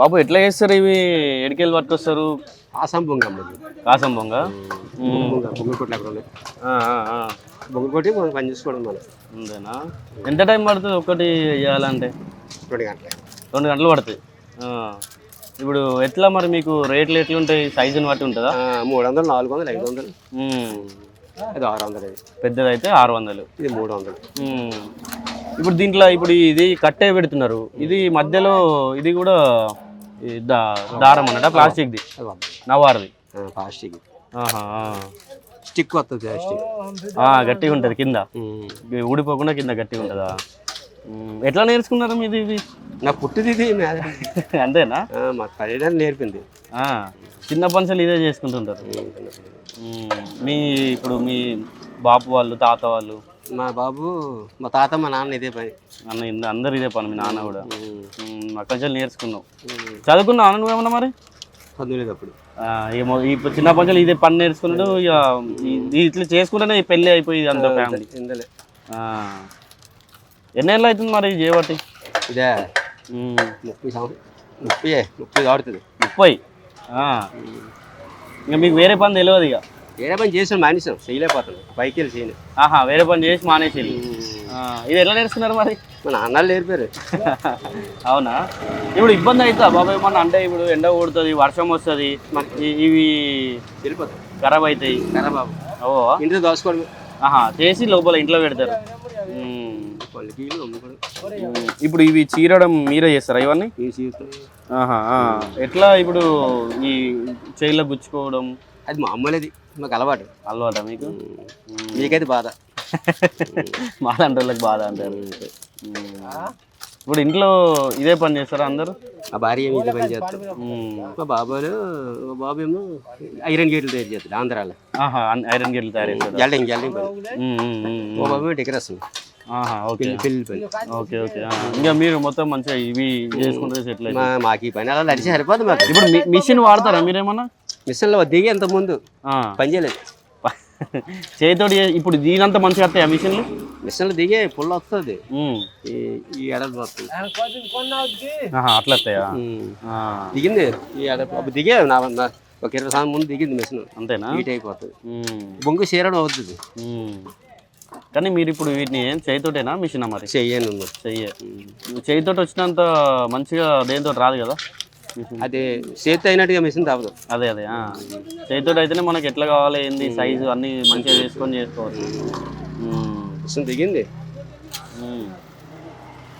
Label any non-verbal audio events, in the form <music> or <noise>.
బాబు ఎట్లా చేస్తారు ఇవి? ఎడికెళ్ళి పట్టుకొస్తారు? ఆసాం బొంగ కాసం బొంగ? బొంగ కొట్లు అక్కడ ఉన్నాయి. బొంగ కొట్టి మనం పని చేసుకోవడం మనం. ఉందేనా ఎంత టైం పడుతుంది ఒకటి చేయాలంటే? రెండు గంటలే. రెండు గంటలు పడుతుంది. ఇప్పుడు ఎట్లా మరి మీకు రేట్లు ఎట్లుంటాయి? సైజుని బట్టి ఉంటుందా? మూడు వందలు నాలుగు వందలు ఐదు వందలు. అది ఆరు వందలు ఇది పెద్దదైతే ఆరు వందలు ఇది మూడు వందలు. ఇప్పుడు దీంట్లో ఇప్పుడు ఇది కట్టే పెడుతున్నారు. ఇది మధ్యలో ఇది కూడా దారం అన్నట ప్లాస్టిక్ది. నవార్ది. ప్లాస్టిక్. స్టిక్ వస్తుంది ప్లాస్టిక్. గట్టిగా ఉంటుంది కింద. ఊడిపోకుండా కింద గట్టిగా ఉంటుందా. ఎట్లా నేర్చుకున్నారు మీది నా పుట్టిది ఇది <laughs> అంతేనా? మా తల్లిదండ్రులు నేర్పింది. ఆ, చిన్న పనులు ఇదే చేసుకుంటుంటారు. మీ ఇప్పుడు మీ బాపు వాళ్ళు తాత వాళ్ళు? మా బాబు మా తాత మా నాన్న ఇదే పని. అన్న ఇంద- అందరు ఇదే పని మీ నాన్న కూడా. అక్కడి నుంచి నేర్చుకున్నావు. చదువుకున్నావు నువ్వేమన్నా మరి? చదువులేదు అప్పుడు. ఆ, ఏమో ఇప్పుడు చిన్న పంచలు ఇదే పని నేర్చుకున్నాడు ఇక ఇట్లా చేసుకుంటేనే పెళ్ళి అయిపోయి అంత ఫ్యామిలీ ఎన్నేళ్ళు అవుతుంది మరి చేయబట్టి ఇదే? ముప్పై సంవత్సరం ముప్పై ముప్పై ఆడుతుంది ముప్పై. ఇక మీకు వేరే పని తెలియదు ఇక. వేరే పని చేసాను మానేసాం చేయలేకపోతున్నాం పైకి వెళ్ళి చేయను. ఆహా వేరే పని చేసి మానేసి ఇది ఎట్లా నేర్చుకున్నారు మరి? మా నాన్నలు నేర్పారు. <laughs> అవునా? ఇప్పుడు ఇబ్బంది అవుతుందా? బాబాయ్ ఏమన్నా అంటే ఇప్పుడు ఎండ కొడుతుంది వర్షం వస్తుంది ఇవి వెళ్ళిపోతాం ఖరాబ్ అవుతాయి. కరా బాబు ఓ ఇంట్లో దోసుకోవడం ఆహా చేసి లోపల ఇంట్లో పెడతారు. ఇప్పుడు ఇవి చీరడం మీరే చేస్తారా ఇవన్నీ. ఎట్లా ఇప్పుడు ఈ చైల్లో గుచ్చుకోవడం? అది మామూలుది మాకు అలవాటు. అలవాట మీకు? మీకైతే బాధ. మాలాంటి వాళ్ళకి బాధ అంటారు. ఇప్పుడు ఇంట్లో ఇదే పని చేస్తారా అందరూ? మా భార్య ఏమి ఇదే పని చేస్తారు. మా బాబాలు మా బాబు ఏమో ఐరన్ గేట్లు తయారు చేస్తాడు ఆంధ్రాలో. ఐరన్ గేట్లు తయారు చేస్తారా? పని. మా ఉమ్. బాబు డెకరేషన్. ఆహా ఓకే. పెళ్ళి పెళ్ళి పని. Okay okay. ఆ. ఇంకా మీరు మొత్తం మంచిగా ఇవి చేసుకుంటే సెటిల్ మాకు ఈ పని అలా నడిచి సరిపోదు మాకు. ఇప్పుడు మిషన్ వాడతారా మీరేమన్నా? మిషన్లో దిగి ఎంత ముందు ఆ. పని చేయలేదు. చేతితోటి ఇప్పుడు దీనంతా మంచిగా వస్తాయి ఆ మిషన్లు? మిషన్లో దిగే పుల్ల వస్తుంది. ఈ ఎడలు అట్లా వస్తాయా. దిగింది. ఈ ఎడలు దిగే నా ఒక ఇరవై సంవత్సరం ముందు దిగింది మిషన్. అంతేనా? హీట్ అయిపోతుంది. బొంగు చీరడం అవుతుంది. కానీ మీరు ఇప్పుడు వీటిని చేయితోటేనా మిషన్ మరి? చెయ్యను చెయ్యే. చేయితోటి వచ్చినంత మంచిగా దేనితో రాదు కదా. అది చేతి అయినట్టుగా మిషన్ తాపదు అదే అదే చేతితో అయితేనే మనకి ఎట్లా కావాలి ఏంది సైజు అన్ని మంచిగా చేసుకొని చేసుకోవచ్చు. మిషన్ దిగింది.